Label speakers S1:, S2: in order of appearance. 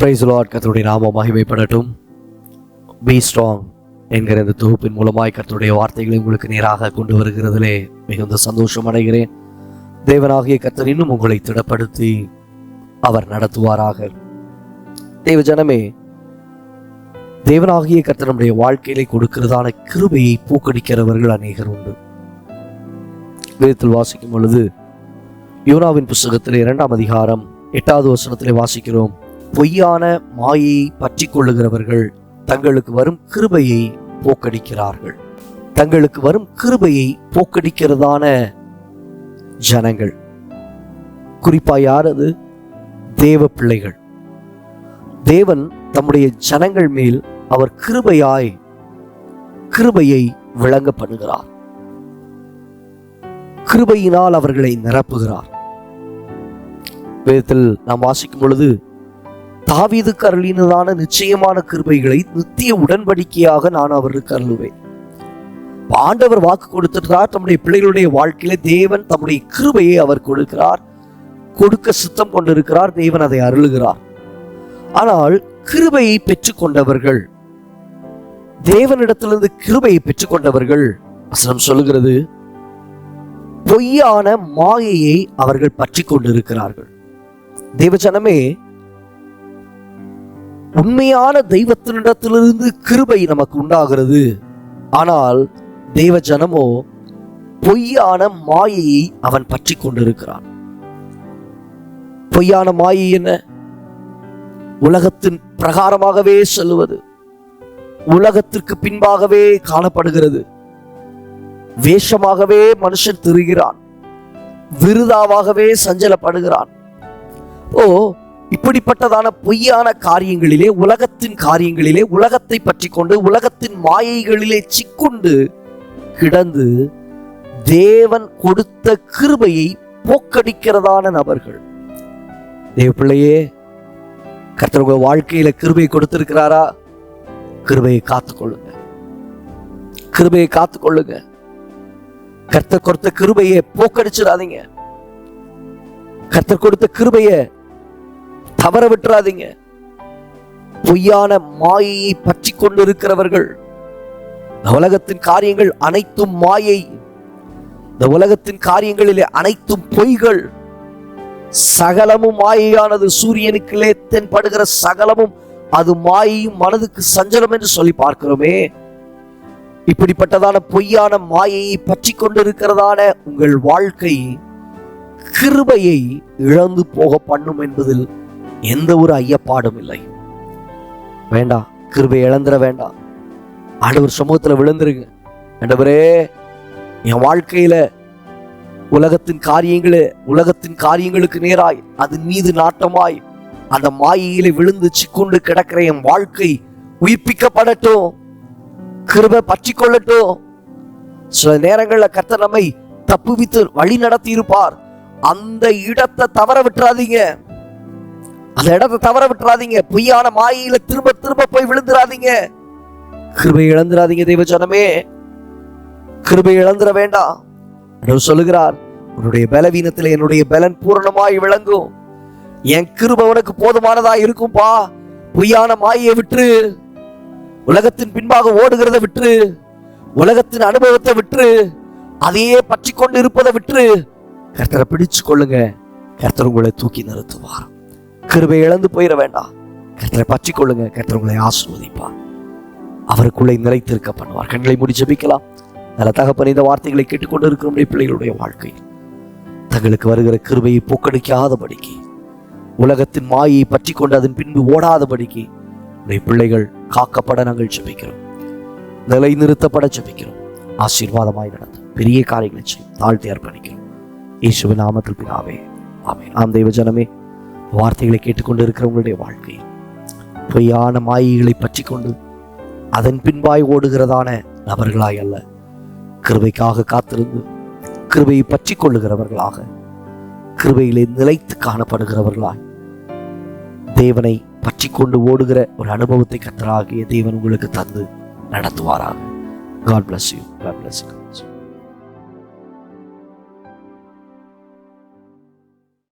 S1: Price Lord கத்தருடைய நாம மகிமைப்படட்டும். Be strong என்கிற இந்த தொகுப்பின் மூலமாய் கத்தருடைய வார்த்தைகளை உங்களுக்கு நேராக கொண்டு வருகிறதிலே மிகுந்த சந்தோஷம் அடைகிறேன். தேவனாகிய கர்த்தர் இன்னும் உங்களை திடப்படுத்தி அவர் நடத்துவாராக. தேவ ஜனமே தேவனாகிய கத்தனுடைய நம்முடைய வாழ்க்கையிலே கொடுக்கிறதான கிருபையை பூக்கடிக்கிறவர்கள் அநேகர் உண்டு. வேதத்தில் வாசிக்கும் பொழுது யூனாவின் புஸ்தகத்தில் இரண்டாம் அதிகாரம் எட்டாவது வசனத்திலே வாசிக்கிறோம். பொய்யான மாயை பற்றி கொள்ளுகிறவர்கள் தங்களுக்கு வரும் கிருபையை போக்கடிக்கிறார்கள். தங்களுக்கு வரும் கிருபையை போக்கடிக்கிறதான ஜனங்கள். குறிப்பா யார் அது? தேவ பிள்ளைகள். தேவன் தம்முடைய ஜனங்கள் மேல் அவர் கிருபையாய் கிருபையை விளங்க பண்ணுகிறார். கிருபையினால் அவர்களை நிரப்புகிறார். வேதத்தில் நாம் வாசிக்கும் பொழுது தாவீது அருளினதான நிச்சயமான கிருபைகளை நித்திய உடன்படிக்கையாக நான் அவருக்கு அருளுவேன். ஆண்டவர் வாக்கு கொடுத்திருக்கிறார். தம்முடைய பிள்ளைகளுடைய வாழ்க்கையில தேவன் தம்முடைய கிருபையை அவர் கொடுக்கிறார். கொடுக்க சுத்தம் கொண்டிருக்கிறார். தேவன் அதை அருளுகிறார். ஆனால் கிருபையை பெற்றுக்கொண்டவர்கள் தேவனிடத்திலிருந்து கிருபையை பெற்றுக்கொண்டவர்கள் வசனம் சொல்லுகிறது பொய்யான மாயையை அவர்கள் பற்றி கொண்டிருக்கிறார்கள் தேவஜனமே உண்மையான தெய்வத்தினிடத்திலிருந்து கிருபை நமக்கு உண்டாகிறது. ஆனால் தெய்வ ஜனமோ பொய்யான மாயையை அவன் பற்றி கொண்டிருக்கிறான். பொய்யான மாயை என்ன? உலகத்தின் பிரகாரமாகவே செல்லுவது உலகத்திற்கு பின்பாகவே காணப்படுகிறது. வேஷமாகவே மனுஷன் திரிகிறான் விருதாவாகவே சஞ்சலப்படுகிறான். ஓ இப்படிப்பட்டதான பொய்யான காரியங்களிலே உலகத்தின் காரியங்களிலே உலகத்தை பற்றி கொண்டு உலகத்தின் மாயைகளிலே சிக்குண்டு கிடந்து தேவன் கொடுத்த கிருபையை போக்கடிக்கிறதான நபர்கள். தேவ பிள்ளையே கர்த்தர் உங்க வாழ்க்கையில கிருபையை கொடுத்திருக்கிறாரா? கிருபையை காத்துக்கொள்ளுங்க. கிருபையை காத்துக்கொள்ளுங்க. கர்த்தர் கொடுத்த கிருபையை போக்கடிச்சிடாதீங்க. கர்த்தர் கொடுத்த கிருபையை தவற விட்டுறாதீங்க. பொய்யான மாயையை பற்றி கொண்டிருக்கிறவர்கள். இந்த உலகத்தின் காரியங்கள் அனைத்தும் மாயை. இந்த உலகத்தின் காரியங்களிலே அனைத்தும் பொய்கள். சகலமும் மாயையானது சூரியனுக்குள்ளே தென்படுகிற சகலமும் அது மாயையும் மனதுக்கு சஞ்சலம் என்று சொல்லி பார்க்கிறோமே. இப்படிப்பட்டதான பொய்யான மாயையை பற்றி கொண்டிருக்கிறதான உங்கள் வாழ்க்கை கிருபையை இழந்து போக பண்ணும் என்பதில் எந்த ஒரு ஐயப்பாடும் இல்லை. வேண்டாம் கிருபை இழந்துட வேண்டாம் ஆண்டவர் சமூகத்தில் விழுந்துருங்க. ஆண்டவரே என் வாழ்க்கையில உலகத்தின் காரியங்களே உலகத்தின் காரியங்களுக்கு நேராய் அதன் மீது நாட்டமாய் அந்த மாயையிலே விழுந்து சிக்கொண்டு கிடக்கிற என் வாழ்க்கை உயிர்ப்பிக்கப்படட்டும். கிருபை பற்றி கொள்ளட்டும் சில நேரங்களில் கத்த நம்மை தப்புவித்து வழி நடத்தி இருப்பார் அந்த இடத்தை தவற விட்டுறாதீங்க. அந்த இடத்தை தவற விட்டுறாதீங்க. பொய்யான மாயையில திரும்ப திரும்ப போய் விழுந்துடாதீங்க கிருபை இழந்துடாதீங்க தெய்வ ஜனமே. கிருபை இழந்துட வேண்டாம். என்று சொல்லுகிறார் உன்னுடைய பலவீனத்தில் என்னுடைய பலன் பூரணமாய் விளங்கும். என் கிருப உனக்கு போதுமானதா இருக்கும்பா. பொய்யான மாயை விட்டு உலகத்தின் பின்பாக ஓடுகிறத விட்டு உலகத்தின் அனுபவத்தை விட்டு அதையே பற்றி கொண்டு இருப்பதை விட்டு கர்த்தரை பிடிச்சு கொள்ளுங்க கர்த்தர் உங்களை தூக்கி நிறுத்துவார். கிருபை இழந்து போயிட வேண்டாம். கர்த்தரை பற்றி கொள்ளுங்க கர்த்தர் உங்களை ஆசிர்வதிப்பார். அவருக்குள்ளே நிலைத்திருக்க பண்ணுவார். கண்களை முடி ஜபிக்கலாம். நல்ல தகப்பன் இந்த வார்த்தைகளை கேட்டுக்கொண்டு இருக்கிற பிள்ளைகளுடைய வாழ்க்கை தங்களுக்கு வருகிற கிருபையை போக்கடிக்காதபடிக்கு உலகத்தின் மாயை பற்றி கொண்டு அதன் பின்பு ஓடாதபடிக்கு உடைய பிள்ளைகள் காக்கப்பட நாங்கள் ஜபிக்கிறோம். நிலை நிறுத்தப்பட ஜபிக்கிறோம். ஆசீர்வாதமாய் நடத்தும் பெரிய காரியங்களை செய்யும் தாழ்த்தி அர்ப்பணிக்கிறோம். இயேசுவின் நாமத்தில் பிதாவே ஆமே ஆம் தெய்வ ஜனமே வார்த்தைகளை கேட்டுக்கொண்டு இருக்கிறவங்களுடைய வாழ்க்கை. பொய்யான மாயைகளை பற்றி கொண்டு அதன் பின்பாய் ஓடுகிறதான நபர்களாய் அல்ல. கிருபைக்காக காத்திருந்து கிருபையை பற்றி கொள்ளுகிறவர்களாக கிருபையிலே நிலைத்து காணப்படுகிறவர்களாய். தேவனை பற்றி கொண்டு ஓடுகிற ஒரு அனுபவத்தை கத்தராகிய தேவன் உங்களுக்கு தந்து நடத்துவாராக. God bless you. God bless you.